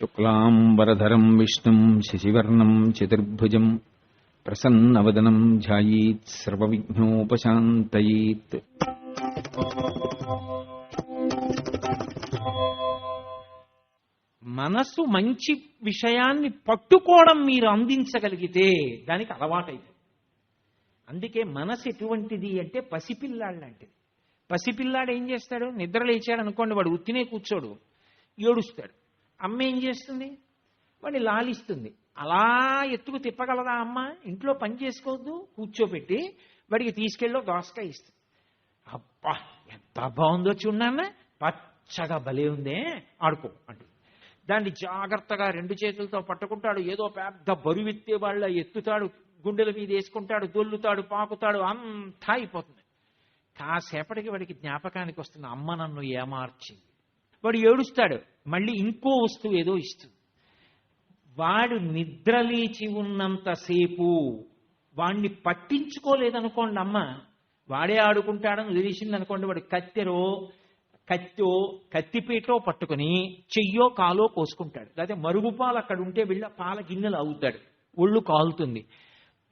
శుక్లాంబరధరం విష్ణుం శశివర్ణం చతుర్భుజం ప్రసన్నవదనం ధ్యాయీత్ సర్వవిఘ్నోపశాంతయీత్. మనసు మంచి విషయాన్ని పట్టుకోవడం మీరు అందించగలిగితే దానికి అలవాటైంది. అందుకే మనసు ఎటువంటిది అంటే పసిపిల్లాడు లాంటిది. పసిపిల్లాడు ఏం చేస్తాడు? నిద్ర లేచాడు అనుకోండి వాడు ఉత్తినే కూర్చోడు. ఏడుస్తాడు. అమ్మ ఏం చేస్తుంది? వాడిని లాలిస్తుంది. అలా ఎత్తుకు తిప్పగలదా అమ్మ? ఇంట్లో పని చేసుకోవద్దు కూర్చోబెట్టి వాడికి తీసుకెళ్ళి దోసకాయ ఇస్తుంది అబ్బా ఎంత బాగుందో చూడన్న పచ్చగా భలే ఉందే ఆడుకో అంటుంది. దాన్ని జాగ్రత్తగా రెండు చేతులతో పట్టుకుంటాడు ఏదో పెద్ద బరువు ఎత్తే వాళ్ళ ఎత్తుతాడు గుండెల మీద వేసుకుంటాడు దొల్లుతాడు పాకుతాడు అంతా అయిపోతుంది. కాసేపటికి వాడికి జ్ఞాపకానికి వస్తుంది అమ్మ నన్ను ఏమార్చింది? వాడు ఏడుస్తాడు. మళ్ళీ ఇంకో వస్తువు ఏదో ఇస్తుంది. వాడు నిద్రలేచి ఉన్నంతసేపు వాణ్ణి పట్టించుకోలేదనుకోండి అమ్మ. వాడే ఆడుకుంటాడని వదిలేసింది అనుకోండి వాడు కత్తెరో కత్తో కత్తిపీటో పట్టుకుని చెయ్యో కాలో కోసుకుంటాడు. లేకపోతే మరుగుపాలు అక్కడ ఉంటే వెళ్ళి పాల గిన్నెలు అవుతాడు ఒళ్ళు కాలుతుంది.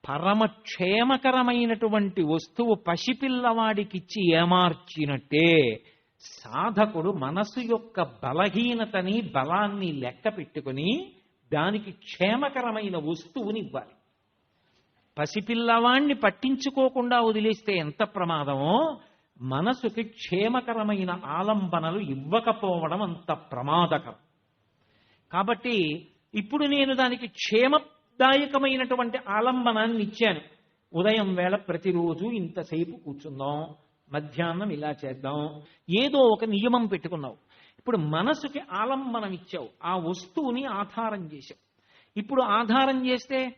పరమ క్షేమకరమైనటువంటి వస్తువు పసిపిల్లవాడికిచ్చి ఏమార్చినట్టే సాధకుడు మనసు యొక్క బలహీనతని బలాన్ని లెక్క పెట్టుకుని దానికి క్షేమకరమైన వస్తువుని ఇవ్వాలి. పసిపిల్లవాణ్ణి పట్టించుకోకుండా వదిలేస్తే ఎంత ప్రమాదమో మనసుకి క్షేమకరమైన ఆలంబనలు ఇవ్వకపోవడం అంత ప్రమాదకరం. కాబట్టి ఇప్పుడు నేను దానికి క్షేమదాయకమైనటువంటి ఆలంబనాన్ని ఇచ్చాను. ఉదయం వేళ ప్రతిరోజు ఇంతసేపు కూర్చుందాం మధ్యాహ్నం ఇలా చేద్దాం. ఏదో ఒక నియమం పెట్టుకున్నావు. ఇప్పుడు మనసుకి ఆలంబనం ఇచ్చావు. ఆ వస్తువుని ఆధారం చేశావు. ఇప్పుడు ఆధారం చేస్తే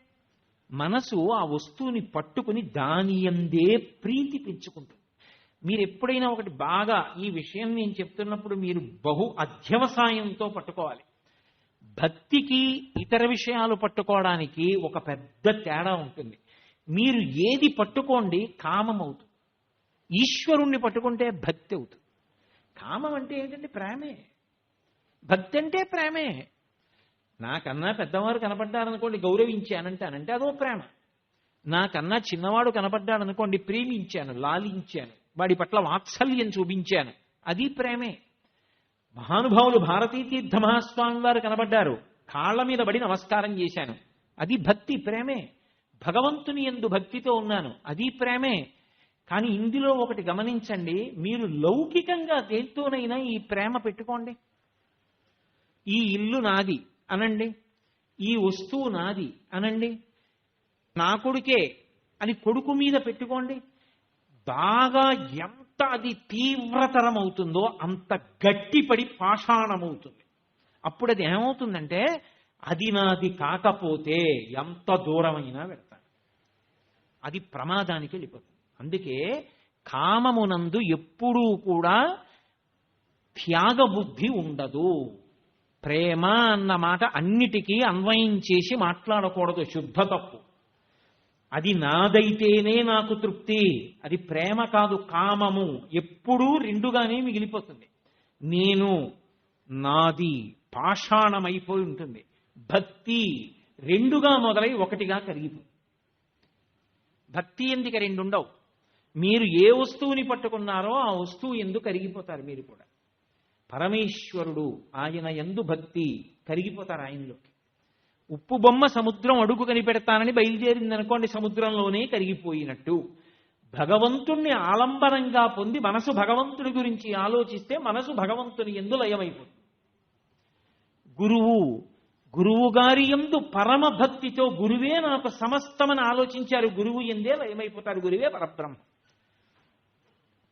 మనసు ఆ వస్తువుని పట్టుకుని దాని ఎందే ప్రీతి పెంచుకుంటుంది. మీరు ఎప్పుడైనా ఒకటి బాగా ఈ విషయం నేను చెప్తున్నప్పుడు మీరు బహు అధ్యవసాయంతో పట్టుకోవాలి. భక్తికి ఇతర విషయాలు పట్టుకోవడానికి ఒక పెద్ద తేడా ఉంటుంది. మీరు ఏది పట్టుకోండి కామం అవుతుంది. ఈశ్వరుణ్ణి పట్టుకుంటే భక్తి అవుతుంది. కామం అంటే ఏంటంటే ప్రేమే. భక్తి అంటే ప్రేమే. నాకన్నా పెద్దవారు కనపడ్డారనుకోండి గౌరవించానంటానంటే అదో ప్రేమ. నాకన్నా చిన్నవాడు కనపడ్డాడనుకోండి ప్రేమించాను లాలించాను వాడి పట్ల వాత్సల్యం చూపించాను. అది ప్రేమే. మహానుభావులు భారతీ తీర్థ మహాస్వామి వారు కనబడ్డారు కాళ్ళ మీద పడి నమస్కారం చేశాను. అది భక్తి ప్రేమే. భగవంతుని ఎందు భక్తితో ఉన్నాను. అది ప్రేమే. కానీ ఇందులో ఒకటి గమనించండి మీరు లౌకికంగా దేంతోనైనా ఈ ప్రేమ పెట్టుకోండి. ఈ ఇల్లు నాది అనండి ఈ వస్తువు నాది అనండి నా కొడుకే అని కొడుకు మీద పెట్టుకోండి. బాగా ఎంత అది తీవ్రతరం అవుతుందో అంత గట్టిపడి పాషాణమవుతుంది. అప్పుడు అది ఏమవుతుందంటే అది నాది కాకపోతే ఎంత దూరమైనా వెళ్తాను. అది ప్రమాదానికి వెళ్ళిపోతుంది. అందుకే కామమునందు ఎప్పుడూ కూడా త్యాగబుద్ధి ఉండదు. ప్రేమ అన్న మాట అన్నిటికీ అన్వయం చేసి మాట్లాడకూడదు. శుద్ధ తప్పు. అది నాదైతేనే నాకు తృప్తి. అది ప్రేమ కాదు కామము. ఎప్పుడూ రెండుగానే మిగిలిపోతుంది. నేను నాది పాషాణమైపోయి ఉంటుంది. భక్తి రెండుగా మొదలై ఒకటిగా కరిగిపోతుంది. భక్తి ఎందుకు రెండు ఉండవు మీరు ఏ వస్తువుని పట్టుకున్నారో ఆ వస్తువు ఎందు కరిగిపోతారు మీరు కూడా. పరమేశ్వరుడు ఆయన ఎందు భక్తి కరిగిపోతారు ఆయనలోకి. ఉప్పు బొమ్మ సముద్రం అడుగు కనిపెడతానని బయలుదేరిందనుకోండి సముద్రంలోనే కరిగిపోయినట్టు. భగవంతుణ్ణి ఆలంబనంగా పొంది మనసు భగవంతుడి గురించి ఆలోచిస్తే మనసు భగవంతుని ఎందు లయమైపోతుంది. గురువు గురువు గారి ఎందు పరమ భక్తితో గురువే నాకు సమస్తమని ఆలోచించారు గురువు ఎందే లయమైపోతారు గురువే పరబ్రహ్మ.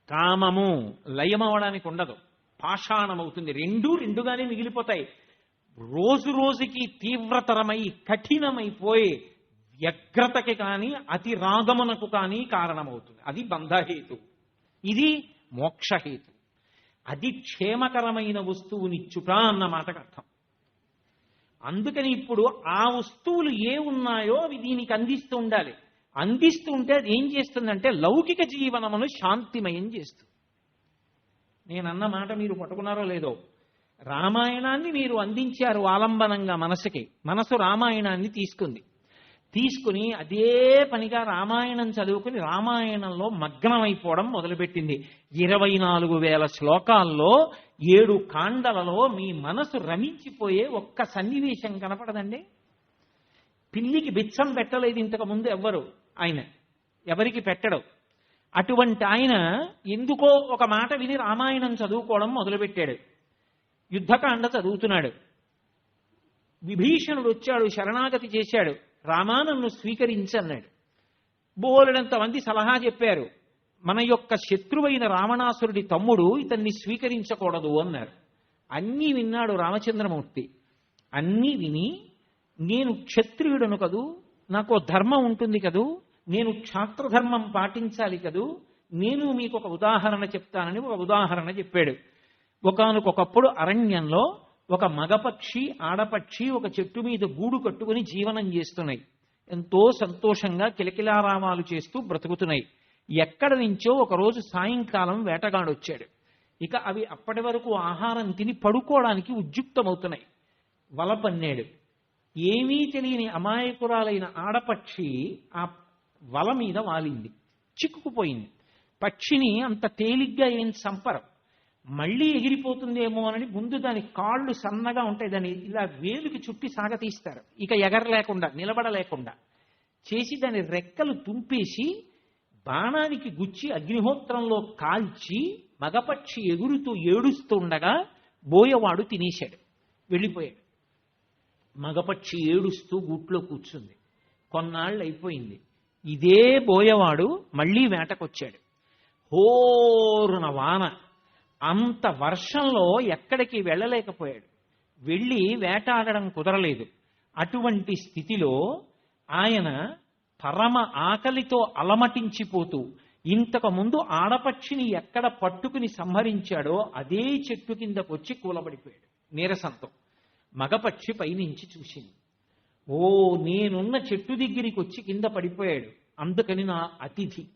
కామము లయమవడానికి ఉండదు పాషాణమవుతుంది. రెండూ రెండుగానే మిగిలిపోతాయి. రోజు రోజుకి తీవ్రతరమై కఠినమైపోయి వ్యగ్రతకి కానీ అతి రాగమునకు కానీ కారణమవుతుంది. అది బంధహేతు. ఇది మోక్షహేతు. అది క్షేమకరమైన వస్తువునిచ్చుట అన్న మాటకు అర్థం. అందుకని ఇప్పుడు ఆ వస్తువులు ఏ ఉన్నాయో అవి దీనికి అందిస్తూ ఉండాలి. అందిస్తూ ఉంటే అది ఏం చేస్తుందంటే లౌకిక జీవనమును శాంతిమయం చేస్తుంది. నేను అన్న మాట మీరు పట్టుకున్నారో లేదో రామాయణాన్ని మీరు అందించారు ఆలంబనంగా మనసుకి. మనసు రామాయణాన్ని తీసుకుంది. తీసుకుని అదే పనిగా రామాయణం చదువుకుని రామాయణంలో మగ్నమైపోవడం మొదలుపెట్టింది. ఇరవై నాలుగు వేల శ్లోకాల్లో ఏడు కాండలలో మీ మనసు రమించిపోయే ఒక్క సన్నివేశం కనపడదండి. పిల్లికి బిచ్చం పెట్టలేదు ఇంతకు ముందు ఎవ్వరు. ఆయన. ఎవరికి పెట్టడు అటువంటి ఆయన ఎందుకో ఒక మాట విని రామాయణం చదువుకోవడం మొదలుపెట్టాడు. యుద్ధకాండ చదువుతున్నాడు. విభీషణుడు వచ్చాడు శరణాగతి చేశాడు. రామా నన్ను స్వీకరించన్నాడు. బోలెడంత మంది సలహా చెప్పారు. మన యొక్క శత్రువైన రావణాసురుడి తమ్ముడు ఇతన్ని స్వీకరించకూడదు అన్నారు. అన్నీ విన్నాడు రామచంద్రమూర్తి. అన్నీ విని నేను క్షత్రియుడను కదూ నాకు ధర్మం ఉంటుంది కదూ? నేను క్షాత్రధర్మం పాటించాలి కదూ? నేను మీకు ఒక ఉదాహరణ చెప్తానని ఒక ఉదాహరణ చెప్పాడు. ఒకనకొకప్పుడు అరణ్యంలో ఒక మగపక్షి ఆడపక్షి ఒక చెట్టు మీద గూడు కట్టుకుని జీవనం చేస్తున్నాయి. ఎంతో సంతోషంగా కిలకిలారామాలు చేస్తూ బ్రతుకుతున్నాయి. ఎక్కడ నుంచో ఒకరోజు సాయంకాలం వేటగాడొచ్చాడు. ఇక అవి అప్పటి వరకు ఆహారం తిని పడుకోవడానికి ఉద్యుక్తమవుతున్నాయి. వల పన్నాడు. ఏమీ తెలియని అమాయకురాలైన ఆడపక్షి ఆ వల మీద వాలింది. చిక్కుకుపోయింది. పక్షిని అంత తేలిగ్గా ఏం సంపరం మళ్ళీ ఎగిరిపోతుందేమో అని ముందు దాని కాళ్ళు సన్నగా ఉంటాయి. దాన్ని ఇలా వేలుకి చుట్టి సాగతీస్తారు. ఇక ఎగరలేకుండా నిలబడలేకుండా. చేసి దాని రెక్కలు తుంపేసి బాణానికి గుచ్చి అగ్నిహోత్రంలో కాల్చి మగపక్షి ఎగురుతూ ఏడుస్తుండగా బోయవాడు తినేశాడు. వెళ్ళిపోయాడు. మగపక్షి ఏడుస్తూ గూట్లో కూర్చుంది. కొన్నాళ్ళు అయిపోయింది ఇదే బోయవాడు మళ్ళీ వేటకొచ్చాడు. హోరున వాన. అంత వర్షంలో ఎక్కడికి వెళ్ళలేకపోయాడు. వెళ్ళి వేటాడడం కుదరలేదు. అటువంటి స్థితిలో ఆయన పరమ ఆకలితో అలమటించిపోతూ ఇంతకు ముందు ఆడపక్షిని ఎక్కడ పట్టుకుని సంహరించాడో అదే చెట్టు కిందకొచ్చి కూలబడిపోయాడు. నీరసంతో. మగపక్షి పైనుంచి చూసింది. ఓ నేనున్న చెట్టు దగ్గరికి వచ్చి కింద పడిపోయాడు. అందుకని నా అతిథి.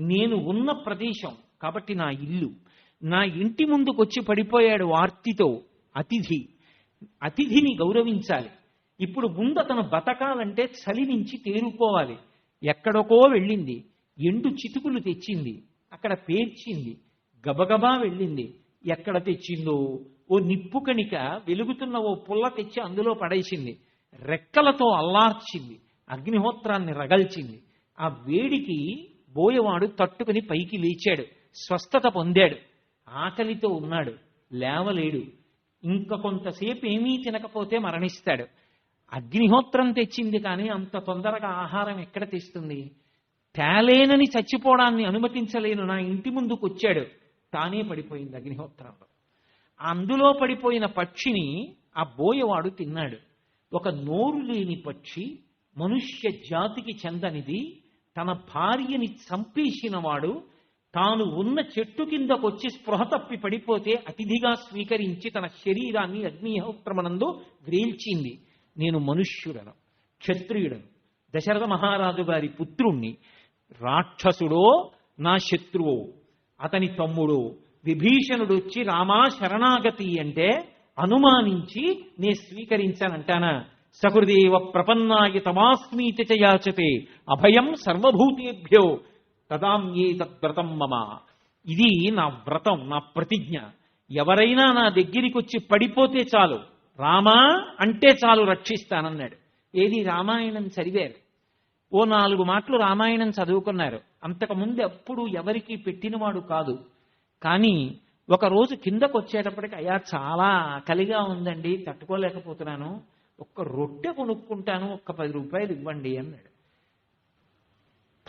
నేను ఉన్న ప్రదేశం కాబట్టి నా ఇల్లు. నా ఇంటి ముందుకు వచ్చి పడిపోయాడు వార్తితో అతిథి. అతిథిని గౌరవించాలి. ఇప్పుడు ముందు అతను బతకాలంటే చలి నుంచి తేరుకోవాలి. ఎక్కడికో వెళ్ళింది. ఎండు చితుకులు తెచ్చింది. అక్కడ పేర్చింది. గబగబా వెళ్ళింది. ఎక్కడ తెచ్చిందో ఓ నిప్పు కణిక వెలుగుతున్న ఓ పుల్ల తెచ్చి అందులో పడేసింది. రెక్కలతో అల్లార్చింది. అగ్నిహోత్రాన్ని రగల్చింది. ఆ వేడికి బోయవాడు తట్టుకుని పైకి లేచాడు. స్వస్థత పొందాడు. ఆకలితో ఉన్నాడు. లేవలేడు. ఇంకా కొంతసేపు ఏమీ తినకపోతే మరణిస్తాడు. అగ్నిహోత్రం తెచ్చింది కానీ అంత తొందరగా ఆహారం ఎక్కడ తెస్తుంది? తేలేనని చచ్చిపోవడాన్ని అనుమతించలేను. నా ఇంటి ముందుకు వచ్చాడు తానే పడిపోయింది అగ్నిహోత్రంలో. అందులో పడిపోయిన పక్షిని ఆ బోయవాడు తిన్నాడు. ఒక నోరు లేని పక్షి మనుష్య జాతికి చెందనిది తన భార్యని చంపేసినవాడు తాను ఉన్న చెట్టు కిందకొచ్చి స్పృహ తప్పి పడిపోతే అతిథిగా స్వీకరించి తన శరీరాన్ని అగ్నిహోత్రమనందు గ్రేల్చింది నేను మనుష్యుడను క్షత్రియుడను దశరథ మహారాజు గారి పుత్రుణ్ణి రాక్షసుడో నా శత్రువో అతని తమ్ముడు విభీషణుడు వచ్చి రామా శరణాగతి అంటే అనుమానించి నే స్వీకరించానంటానా? సకృదేవ ప్రపన్నాయ తమాస్మీతి చయాచతే అభయం సర్వభూతేభ్యో తదామ్యే తద్వ్రతం మమ. ఇది నా వ్రతం నా ప్రతిజ్ఞ. ఎవరైనా నా దగ్గరికి వచ్చి పడిపోతే చాలు. రామా అంటే చాలు రక్షిస్తానన్నాడు. ఏది? రామాయణం చదివారు. ఓ నాలుగు మాటలు రామాయణం చదువుకున్నారు. అంతకుముందు ఎప్పుడు ఎవరికి పెట్టినవాడు కాదు. కానీ ఒకరోజు కిందకు వచ్చేటప్పటికి అయ్యా చాలా ఆకలిగా ఉందండి తట్టుకోలేకపోతున్నాను ఒక్క రొట్టె కొనుక్కుంటాను ఒక్క పది రూపాయలు ఇవ్వండి అన్నాడు.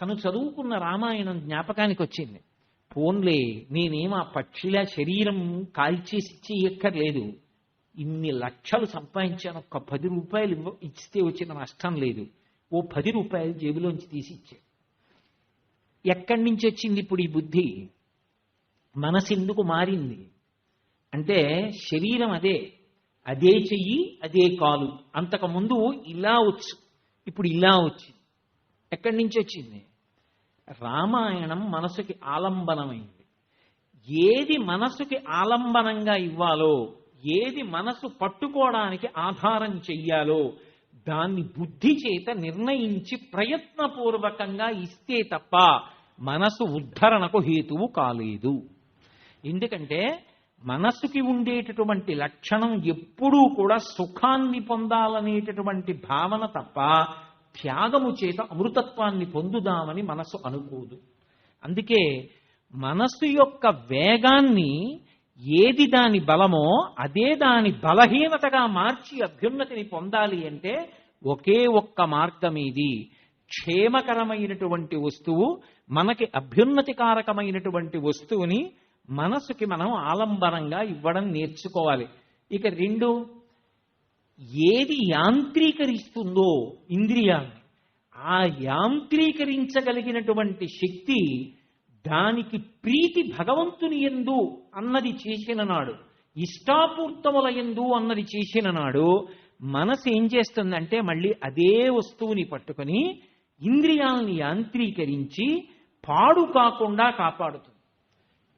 తను చదువుకున్న రామాయణం జ్ఞాపకానికి వచ్చింది పోన్లే నేనేం ఆ పక్షిలా శరీరం కాల్చేసి ఇచ్చేయక్కర్లేదు. ఇన్ని లక్షలు సంపాదించాను ఒక్క పది రూపాయలు ఇవ్వ- ఇస్తే వచ్చిన నష్టం లేదు. ఓ పది రూపాయలు జేబులోంచి తీసి ఇచ్చాడు ఎక్కడి నుంచి వచ్చింది ఇప్పుడు ఈ బుద్ధి? మనసు ఎందుకు మారింది? అంటే శరీరం అదే అదే చెయ్యి అదే కాలు. అంతకుముందు ఇలా వచ్చు ఇప్పుడు ఇలా వచ్చింది. ఎక్కడి నుంచి వచ్చింది? రామాయణం మనసుకి ఆలంబనమైంది. ఏది మనసుకి ఆలంబనంగా ఇవ్వాలో ఏది మనసు పట్టుకోవడానికి ఆధారం చెయ్యాలో దాన్ని బుద్ధి చేత నిర్ణయించి ప్రయత్నపూర్వకంగా ఇస్తే తప్ప మనసు ఉద్ధరణకు హేతువు కాలేదు. ఎందుకంటే మనస్సుకి ఉండేటటువంటి లక్షణం ఎప్పుడూ కూడా సుఖాన్ని పొందాలనేటటువంటి భావన తప్ప త్యాగము చేత అమృతత్వాన్ని పొందుదామని మనసు అనుకోదు. అందుకే మనస్సు యొక్క వేగాన్ని ఏది దాని బలమో అదే దాని బలహీనతగా మార్చి అభ్యున్నతిని పొందాలి అంటే ఒకే ఒక్క మార్గం ఇది క్షేమకరమైనటువంటి వస్తువు మనకి అభ్యున్నతికారకమైనటువంటి వస్తువుని మనసుకి మనం ఆలంబనంగా ఇవ్వడం నేర్చుకోవాలి. ఇక రెండు ఏది యాంత్రీకరిస్తుందో ఇంద్రియాన్ని ఆ యాంత్రీకరించగలిగినటువంటి శక్తి దానికి ప్రీతి భగవంతుని ఎందు అన్నది చేసిన నాడు ఇష్టాపూర్తముల ఎందు అన్నది చేసిన నాడు మనసు ఏం చేస్తుందంటే మళ్ళీ అదే వస్తువుని పట్టుకొని ఇంద్రియాలని యాంత్రీకరించి పాడు కాకుండా కాపాడుతుంది.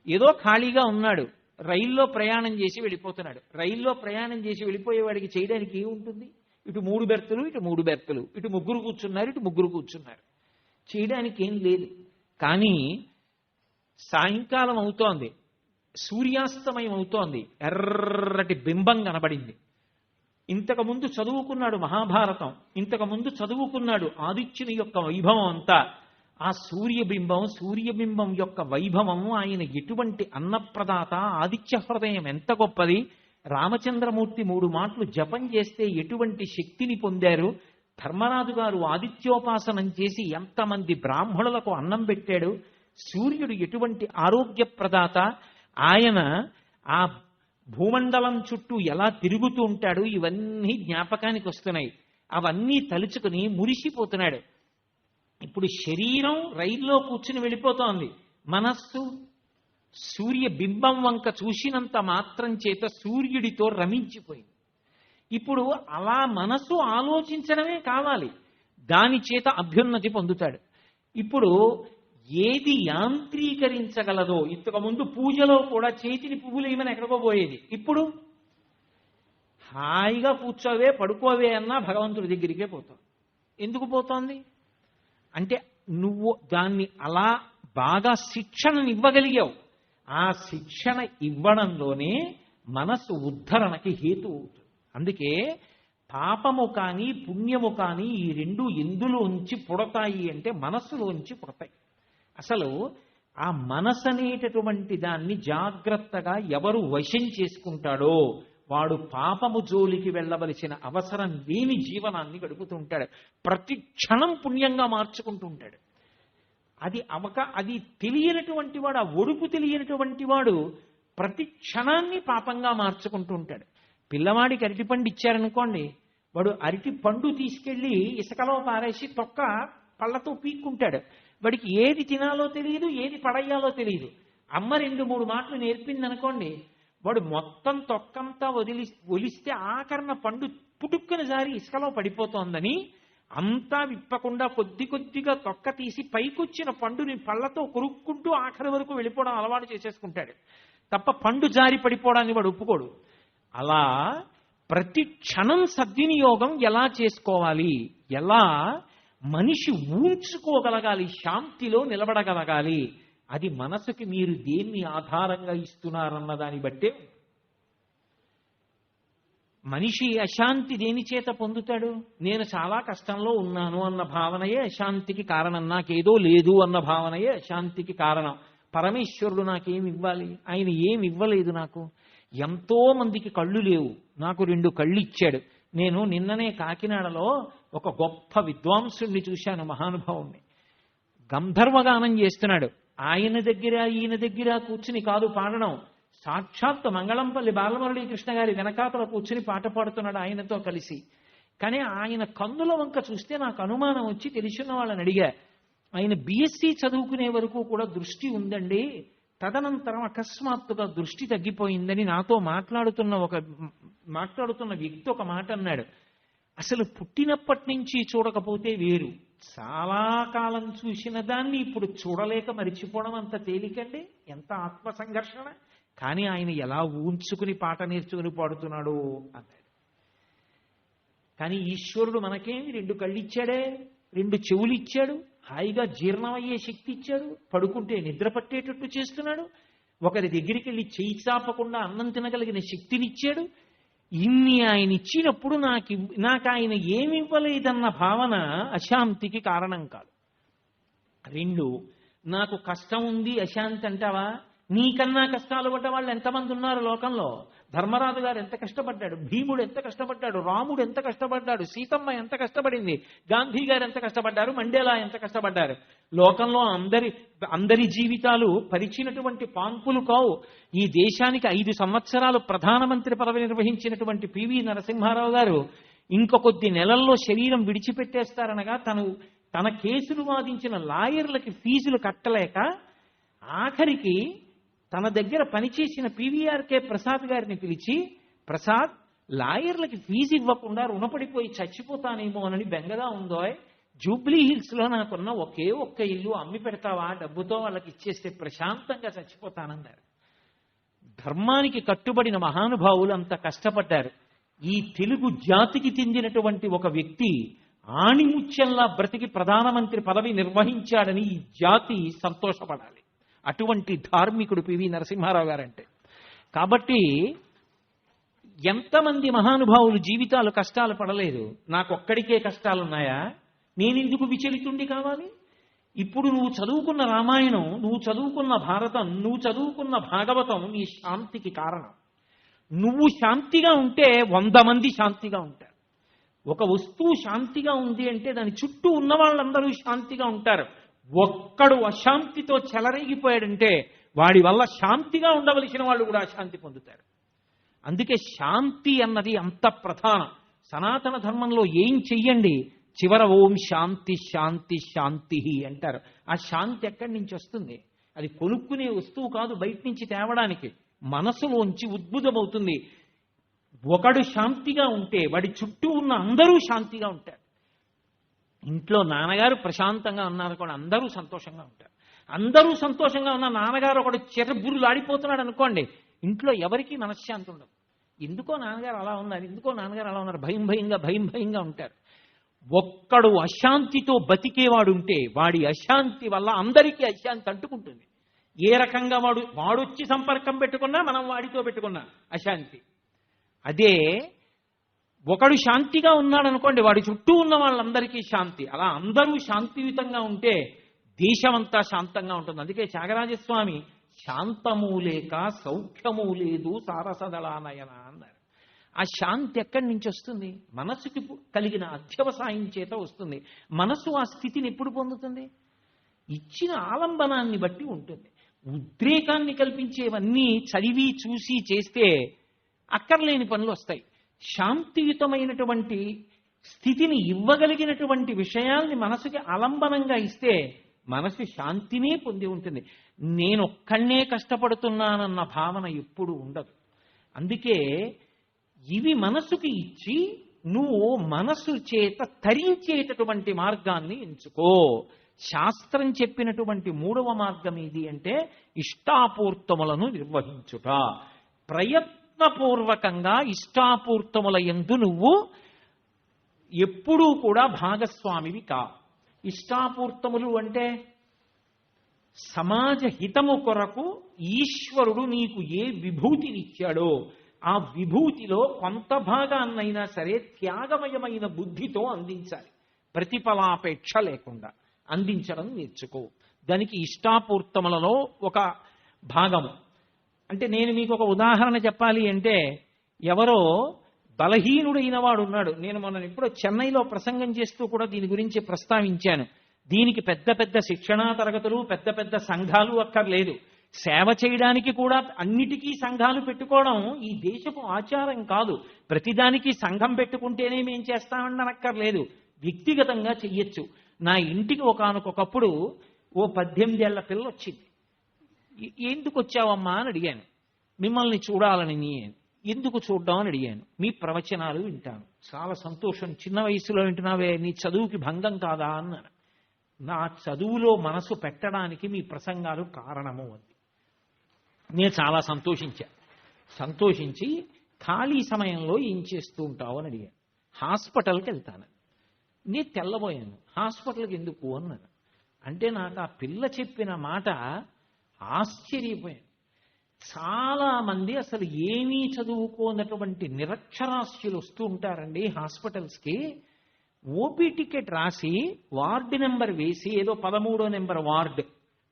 ఏదో ఖాళీగా ఉన్నాడు. రైల్లో ప్రయాణం చేసి వెళ్ళిపోతున్నాడు. రైల్లో ప్రయాణం చేసి వెళ్ళిపోయేవాడికి చేయడానికి ఏముంటుంది ఇటు మూడు బెర్తులు ఇటు మూడు బెర్తులు. ఇటు ముగ్గురు కూర్చున్నారు ఇటు ముగ్గురు కూర్చున్నారు. చేయడానికి ఏం లేదు. కానీ సాయంకాలం అవుతోంది. సూర్యాస్తమయం అవుతోంది. ఎర్రటి బింబం కనబడింది. ఇంతకు ముందు చదువుకున్నాడు మహాభారతం. ఇంతకు ముందు చదువుకున్నాడు ఆదిత్యుని యొక్క వైభవం అంతా. ఆ సూర్యబింబం సూర్యబింబం యొక్క వైభవం ఆయన ఎటువంటి అన్నప్రదాత ఆదిత్య హృదయం ఎంత గొప్పది? రామచంద్రమూర్తి మూడు మాటలు జపం చేస్తే ఎటువంటి శక్తిని పొందారు? ధర్మరాజు గారు ఆదిత్యోపాసనం చేసి ఎంతమంది బ్రాహ్మణులకు అన్నం పెట్టాడు? సూర్యుడు ఎటువంటి ఆరోగ్య ప్రదాత? ఆయన ఆ భూమండలం చుట్టూ ఎలా తిరుగుతూ ఉంటాడు? ఇవన్నీ జ్ఞాపకానికి వస్తున్నాయి. అవన్నీ తలుచుకుని మురిసిపోతున్నాడు. ఇప్పుడు శరీరం రైల్లో కూర్చుని వెళ్ళిపోతోంది. మనస్సు సూర్య బింబం వంక చూసినంత మాత్రం చేత సూర్యుడితో రమించిపోయింది. ఇప్పుడు అలా మనసు ఆలోచించడమే కావాలి. దాని చేత అభ్యున్నతి పొందుతాడు. ఇప్పుడు ఏది యాంత్రీకరించగలదో ఇంతకు ముందు పూజలో కూడా చేతిని పువ్వులు ఏమని ఎక్కడికో పోయేది. ఇప్పుడు హాయిగా కూర్చోవే పడుకోవే అన్నా భగవంతుడి దగ్గరికే పోతాం. ఎందుకు పోతోంది? అంటే నువ్వు దాన్ని అలా బాగా శిక్షణను ఇవ్వగలిగావు ఆ శిక్షణ ఇవ్వడంలోనే మనసు ఉద్ధరణకి హేతు అందుకే పాపము కానీ పుణ్యము కానీ ఈ రెండు ఎందులోంచి పుడతాయి అంటే మనస్సులోంచి పుడతాయి. అసలు ఆ మనసు అనేటటువంటి దాన్ని జాగ్రత్తగా ఎవరు వశం చేసుకుంటాడో వాడు పాపము జోలికి వెళ్ళవలసిన అవసరం లేని జీవనాన్ని గడుపుతుంటాడు. ప్రతి క్షణం పుణ్యంగా మార్చుకుంటూ ఉంటాడు అది అవక అది తెలియనటువంటి వాడు ఆ ఒడుపు తెలియనటువంటి వాడు ప్రతి క్షణాన్ని పాపంగా మార్చుకుంటూ ఉంటాడు పిల్లవాడికి అరటిపండు ఇచ్చారనుకోండి వాడు అరటి పండు తీసుకెళ్ళి ఇసుకలో పారేసి తొక్క పళ్ళతో పీక్కుంటాడు. వాడికి ఏది తినాలో తెలియదు ఏది పడయ్యాలో తెలియదు. అమ్మ రెండు మూడు మాటలు నేర్పింది అనుకోండి వాడు మొత్తం తొక్కంతా వదిలి ఒలిస్తే ఆకరణ పండు పుటుక్కున జారి ఇసుకలో పడిపోతోందని అంతా విప్పకుండా కొద్ది కొద్దిగా తొక్క తీసి పైకొచ్చిన పండుని పళ్ళతో కొరుక్కుంటూ ఆఖరి వరకు వెళ్ళిపోవడం అలవాటు చేసేసుకుంటాడు. తప్ప పండు జారి పడిపోవడానికి వాడు ఒప్పుకోడు. అలా ప్రతి క్షణం సద్వినియోగం ఎలా చేసుకోవాలి? ఎలా మనిషి ఊంచుకోగలగాలి శాంతిలో నిలబడగలగాలి? అది మనసుకి మీరు దేన్ని ఆధారంగా ఇస్తున్నారన్న దాన్ని బట్టే మనిషి అశాంతి దేని చేత పొందుతాడు? నేను చాలా కష్టంలో ఉన్నాను అన్న భావనయే అశాంతికి కారణం. నాకేదో లేదు అన్న భావనయే అశాంతికి కారణం. పరమేశ్వరుడు నాకేమి ఇవ్వాలి? ఆయన ఏమి ఇవ్వలేదు నాకు. ఎంతో మందికి కళ్ళు లేవు. నాకు రెండు కళ్ళు ఇచ్చాడు. నేను నిన్ననే కాకినాడలో ఒక గొప్ప విద్వాంసుడిని చూశాను మహానుభావుణ్ణి. గంధర్వగానం చేస్తున్నాడు. ఆయన దగ్గర ఈయన దగ్గర కూర్చుని కాదు పాడడం. సాక్షాత్ మంగళంపల్లి బాలమురళీకృష్ణ గారి వెనకాతల కూర్చుని పాట పాడుతున్నాడు ఆయనతో కలిసి. కానీ ఆయన కన్నుల వంక చూస్తే నాకు అనుమానం వచ్చి తెలిసిన వాళ్ళని అడిగా ఆయన బీఎస్సీ చదువుకునే వరకు కూడా దృష్టి ఉందండి. తదనంతరం అకస్మాత్తుగా దృష్టి తగ్గిపోయిందని నాతో మాట్లాడుతున్న ఒక మాట్లాడుతున్న వ్యక్తి ఒక మాట అన్నాడు. అసలు పుట్టినప్పటి నుంచి చూడకపోతే వేరు. చాలా కాలం చూసిన దాన్ని ఇప్పుడు చూడలేక మరిచిపోవడం అంత తేలికండి. ఎంత ఆత్మ సంఘర్షణ. కానీ ఆయన ఎలా ఊంచుకుని పాట నేర్చుకుని పాడుతున్నాడు అన్నాడు. కానీ ఈశ్వరుడు మనకేమి రెండు కళ్ళు ఇచ్చాడే రెండు చెవులు ఇచ్చాడు హాయిగా జీర్ణమయ్యే శక్తి ఇచ్చాడు పడుకుంటే నిద్ర పట్టేటట్టు చేస్తున్నాడు ఒకరి దగ్గరికి వెళ్ళి చేయి చాపకుండా అన్నం తినగలిగిన శక్తినిచ్చాడు ఇన్ని ఆయన ఇచ్చినప్పుడు నాకు నాకు ఆయన ఏమివ్వలేదన్న భావన అశాంతికి కారణం కాదు. రెండు నాకు కష్టం ఉంది అశాంతి అంటావా? నీకన్నా కష్టాలు పడ్డ వాళ్ళు ఎంతమంది ఉన్నారు లోకంలో? ధర్మరాజు గారు ఎంత కష్టపడ్డాడు? భీముడు ఎంత కష్టపడ్డాడు? రాముడు ఎంత కష్టపడ్డాడు? సీతమ్మ ఎంత కష్టపడింది? గాంధీ గారు ఎంత కష్టపడ్డారు? మండేలా ఎంత కష్టపడ్డారు? లోకంలో అందరి అందరి జీవితాలు పరిచినటువంటి పాంపులు కావు. ఈ దేశానికి ఐదు సంవత్సరాలు ప్రధానమంత్రి పదవి నిర్వహించినటువంటి పివి నరసింహారావు గారు ఇంక కొద్ది నెలల్లో శరీరం విడిచిపెట్టేస్తారనగా తను తన కేసులు వాదించిన లాయర్లకి ఫీజులు కట్టలేక ఆఖరికి తన దగ్గర పనిచేసిన పీవీఆర్కే ప్రసాద్ గారిని పిలిచి ప్రసాద్ లాయర్లకి ఫీజు ఇవ్వకుండా రుణపడిపోయి చచ్చిపోతానేమో అని బెంగగా ఉందో జూబ్లీ హిల్స్లో నాకున్న ఒకే ఒక్క ఇల్లు అమ్మి పెడతావా? డబ్బుతో వాళ్ళకి ఇచ్చేస్తే ప్రశాంతంగా చచ్చిపోతానన్నారు. ధర్మానికి కట్టుబడిన మహానుభావులు అంత కష్టపడ్డారు. ఈ తెలుగు జాతికి చెందినటువంటి ఒక వ్యక్తి ఆణిముత్యంలా బ్రతికి ప్రధానమంత్రి పదవి నిర్వహించాడని ఈ జాతి సంతోషపడాలి. అటువంటి ధార్మికుడు పివి నరసింహారావు గారంటే. కాబట్టి ఎంతమంది మహానుభావులు జీవితాలు కష్టాలు పడలేదు నాకొక్కడికే కష్టాలున్నాయా? నేనెందుకు విచలితుండి కావాలి? ఇప్పుడు నువ్వు చదువుకున్న రామాయణం నువ్వు చదువుకున్న భారతం నువ్వు చదువుకున్న భాగవతం నీ శాంతికి కారణం. నువ్వు శాంతిగా ఉంటే వంద మంది శాంతిగా ఉంటారు. ఒక వస్తువు శాంతిగా ఉంది అంటే దాని చుట్టూ ఉన్న వాళ్ళందరూ శాంతిగా ఉంటారు. ఒక్కడు అశాంతితో చెలరేగిపోయాడంటే వాడి వల్ల శాంతిగా ఉండవలసిన వాళ్ళు కూడా అశాంతి పొందుతారు. అందుకే శాంతి అన్నది అంత ప్రధానం. సనాతన ధర్మంలో ఏం చెయ్యండి? చివర ఓం శాంతి శాంతి శాంతి అంటారు. ఆ శాంతి ఎక్కడి నుంచి వస్తుంది? అది కొనుక్కునే వస్తువు కాదు బయట నుంచి తేవడానికి. మనసులోంచి ఉద్భుతమవుతుంది ఒకడు శాంతిగా ఉంటే వాడి చుట్టూ ఉన్న అందరూ శాంతిగా ఉంటారు. ఇంట్లో నాన్నగారు ప్రశాంతంగా ఉన్నారు కూడా అందరూ సంతోషంగా ఉంటారు. అందరూ సంతోషంగా ఉన్న నాన్నగారు ఒకడు చెరబురులు ఆడిపోతున్నాడు అనుకోండి ఇంట్లో ఎవరికీ మనశ్శాంతి ఉండదు. ఎందుకో నాన్నగారు అలా ఉన్నారు ఎందుకో నాన్నగారు అలా ఉన్నారు భయం భయంగా భయం భయంగా ఉంటారు. ఒక్కడు అశాంతితో బతికేవాడు ఉంటే వాడి అశాంతి వల్ల అందరికీ అశాంతి అంటుకుంటుంది. ఏ రకంగా వాడు వాడొచ్చి సంపర్కం పెట్టుకున్నా మనం వాడితో పెట్టుకున్నా అశాంతి. అదే ఒకడు శాంతిగా ఉన్నాడు అనుకోండి వాడి చుట్టూ ఉన్న వాళ్ళందరికీ శాంతి. అలా అందరూ శాంతియుతంగా ఉంటే దేశమంతా శాంతంగా ఉంటుంది. అందుకే త్యాగరాజస్వామి శాంతము లేక సౌఖ్యము లేదు సారసదళానయన అన్నారు. ఆ శాంతి ఎక్కడి నుంచి వస్తుంది? మనస్సుకి కలిగిన అత్యవసాయం చేత వస్తుంది. మనస్సు ఆ స్థితిని ఎప్పుడు పొందుతుంది? ఇచ్చిన ఆలంబనాన్ని బట్టి ఉంటుంది. ఉద్రేకాన్ని కల్పించేవన్నీ చదివి చూసి చేస్తే అక్కర్లేని పనులు వస్తాయి. శాంతియుతమైనటువంటి స్థితిని ఇవ్వగలిగినటువంటి విషయాల్ని మనసుకి అలంబనంగా ఇస్తే మనసు శాంతినే పొంది ఉంటుంది. నేనొక్కడే కష్టపడుతున్నానన్న భావన ఎప్పుడు ఉండదు. అందుకే ఇవి మనసుకి ఇచ్చి నువ్వు మనసు చేత తరించేటటువంటి మార్గాన్ని ఎంచుకో. శాస్త్రం చెప్పినటువంటి మూడవ మార్గం ఏది అంటే ఇష్టాపూర్తములను నిర్వహించుట. ప్రయత్నపూర్వకంగా ఇష్టాపూర్తముల యందు నువ్వు ఎప్పుడూ కూడా భాగస్వామివి కా. ఇష్టాపూర్తములు అంటే సమాజ హితము కొరకు ఈశ్వరుడు నీకు ఏ విభూతినిచ్చాడో ఆ విభూతిలో కొంత భాగాన్నైనా సరే త్యాగమయమైన బుద్ధితో అందించాలి. ప్రతిఫలాపేక్ష లేకుండా అందించడం నేర్చుకో. దానికి ఇష్టాపూర్తములలో ఒక భాగము. అంటే నేను మీకు ఒక ఉదాహరణ చెప్పాలి అంటే ఎవరో బలహీనుడైన వాడు ఉన్నాడు నేను మొన్న ఎప్పుడో చెన్నైలో ప్రసంగం చేస్తూ కూడా దీని గురించి ప్రస్తావించాను. దీనికి పెద్ద పెద్ద శిక్షణా తరగతులు పెద్ద పెద్ద సంఘాలు అక్కర్లేదు. సేవ చేయడానికి కూడా అన్నిటికీ సంఘాలు పెట్టుకోవడం ఈ దేశపు ఆచారం కాదు. ప్రతిదానికి సంఘం పెట్టుకుంటేనే మేం చేస్తామని అనక్కర్లేదు వ్యక్తిగతంగా చెయ్యొచ్చు. నా ఇంటికి ఒకనకొకప్పుడు ఓ పద్దెనిమిదేళ్ళ పిల్ల వచ్చింది ఎందుకు వచ్చావమ్మా? అని అడిగాను. మిమ్మల్ని చూడాలని నేను ఎందుకు చూడ్డాం? అని అడిగాను. మీ ప్రవచనాలు వింటాను. చాలా సంతోషం. చిన్న వయసులో వింటున్నావే. నీ చదువుకి భంగం కాదా? అన్నాను. నా చదువులో మనసు పెట్టడానికి మీ ప్రసంగాలు కారణము అంది. నేను చాలా సంతోషించా. సంతోషించి ఖాళీ సమయంలో ఏం చేస్తూ ఉంటావు అని అడిగాను. హాస్పిటల్కి వెళ్తాను. నేను తెల్లబోయాను. హాస్పిటల్కి ఎందుకు? అన్నాను. అంటే నాకు ఆ పిల్ల చెప్పిన మాట ఆశ్చర్యపోయాను. చాలా మంది అసలు ఏమీ చదువుకోనటువంటి నిరక్షరాస్యులు వస్తూ ఉంటారండి హాస్పిటల్స్కి. ఓపీ టికెట్ రాసి వార్డు నెంబర్ వేసి ఏదో పదమూడో నెంబర్ వార్డు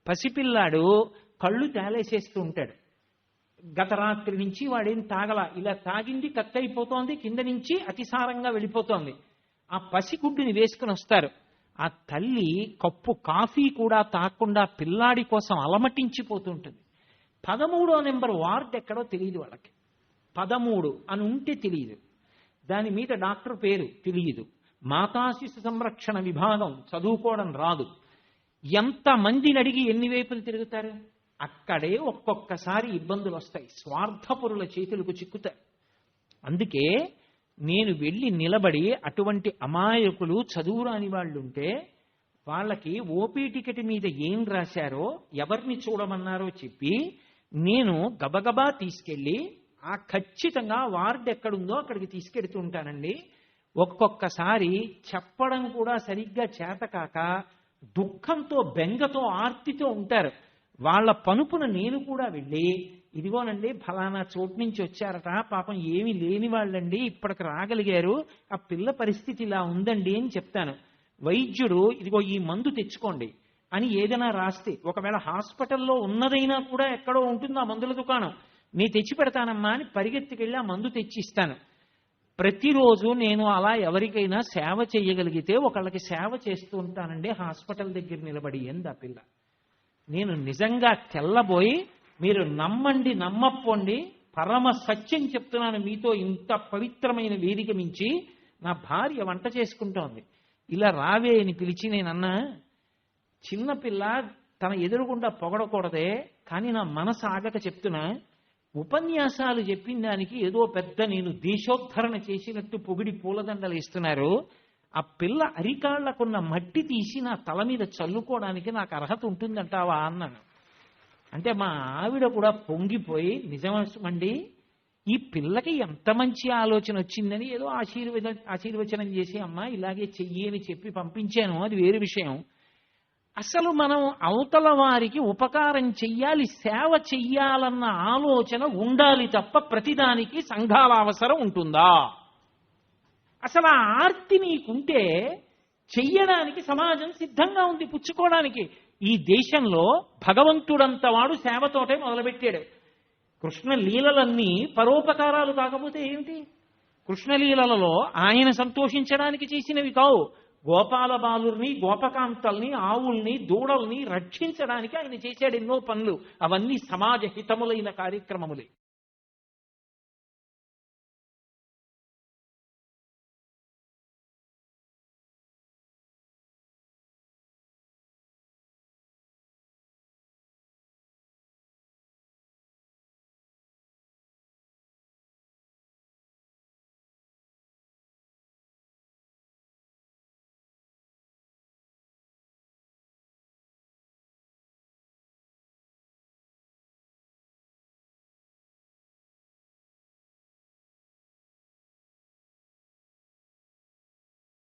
పసిపిల్లాడు కళ్ళు తేలేసేస్తూ ఉంటాడు. గత రాత్రి నుంచి వాడేం తాగల ఇలా తాగింది కత్తైపోతోంది కింద నుంచి అతిసారంగా వెళ్ళిపోతోంది. ఆ పసిగుడ్డుని వేసుకుని వస్తారు. ఆ తల్లి కప్పు కాఫీ కూడా తాకుండా పిల్లాడి కోసం అలమటించిపోతుంటుంది. పదమూడో నెంబర్ వార్డ్ ఎక్కడో తెలియదు వాళ్ళకి. పదమూడు అని ఉంటే తెలియదు. దాని మీద డాక్టర్ పేరు తెలియదు. మాతాశిశు సంరక్షణ విభాగం చదువుకోవడం రాదు. ఎంతమందిని అడిగి ఎన్ని వైపులు తిరుగుతారు? అక్కడే ఒక్కొక్కసారి ఇబ్బందులు వస్తాయి స్వార్థపరుల చేతులకు చిక్కుతాయి. అందుకే నేను వెళ్ళి నిలబడి అటువంటి అమాయకులు చదువురాని వాళ్ళు ఉంటే వాళ్ళకి ఓపీ టికెట్ మీద ఏం రాశారో ఎవరిని చూడమన్నారో చెప్పి నేను గబగబా తీసుకెళ్ళి ఆ ఖచ్చితంగా వార్డు ఎక్కడుందో అక్కడికి తీసుకెడుతూ ఉంటానండి ఒక్కొక్కసారి చెప్పడం కూడా సరిగ్గా చేతకాక దుఃఖంతో బెంగతో ఆర్తితో ఉంటారు. వాళ్ళ పనుపున నేను కూడా వెళ్ళి ఇదిగోనండి ఫలానా చోటు నుంచి వచ్చారట పాపం ఏమీ లేని వాళ్ళండి ఇప్పటికి రాగలిగారు ఆ పిల్ల పరిస్థితి ఇలా ఉందండి అని చెప్తాను. వైద్యుడు ఇదిగో ఈ మందు తెచ్చుకోండి అని ఏదైనా రాస్తే ఒకవేళ హాస్పిటల్లో ఉన్నదైనా కూడా ఎక్కడో ఉంటుంది ఆ మందుల దుకాణం. నీ తెచ్చి పెడతానమ్మా అని పరిగెత్తుకెళ్ళి ఆ మందు తెచ్చి ఇస్తాను ప్రతిరోజు నేను అలా ఎవరికైనా సేవ చేయగలిగితే ఒకళ్ళకి సేవ చేస్తూ ఉంటానండి హాస్పిటల్ దగ్గర నిలబడి ఏంది ఆ పిల్ల. నేను నిజంగా తెల్లబోయి మీరు నమ్మండి నమ్మపోండి పరమ సత్యం చెప్తున్నాను మీతో ఇంత పవిత్రమైన వేదిక మించి నా భార్య వంట చేసుకుంటోంది. ఇలా రావే అని పిలిచి నేనన్నా చిన్నపిల్ల తన ఎదురుగుండా పొగడకూడదే కానీ నా మనసు ఆగక చెప్తున్నా ఉపన్యాసాలు చెప్పిన దానికి ఏదో పెద్ద నేను దేశోద్ధరణ చేసినట్టు పొగిడి పూలదండలు ఇస్తున్నారు ఆ పిల్ల అరికాళ్ళకున్న మట్టి తీసి నా తల మీద చల్లుకోవడానికి నాకు అర్హత ఉంటుందంటావా అన్నాను. అంటే మా ఆవిడ కూడా పొంగిపోయి నిజమండి ఈ పిల్లకి ఎంత మంచి ఆలోచన వచ్చిందని ఏదో ఆశీర్వద ఆశీర్వచనం చేసి అమ్మా ఇలాగే చెయ్యి అని చెప్పి పంపించాను అది వేరే విషయం. అసలు మనం అవతల వారికి ఉపకారం చెయ్యాలి సేవ చెయ్యాలన్న ఆలోచన ఉండాలి తప్ప ప్రతిదానికి సంఘాల అవసరం ఉంటుందా? అసలు ఆ ఆర్తి నీకుంటే చెయ్యడానికి సమాజం సిద్ధంగా ఉంది పుచ్చుకోవడానికి. ఈ దేశంలో భగవంతుడంత వాడు సేవతోటే మొదలుపెట్టాడు. కృష్ణ లీలలన్నీ పరోపకారాలు కాకపోతే ఏమిటి? కృష్ణలీలలలో ఆయన సంతోషించడానికి చేసినవి కావు. గోపాల బాలుర్ని గోపకాంతల్ని ఆవుల్ని దూడల్ని రక్షించడానికి ఆయన చేశాడు ఎన్నో పనులు. అవన్నీ సమాజ హితములైన కార్యక్రమములే.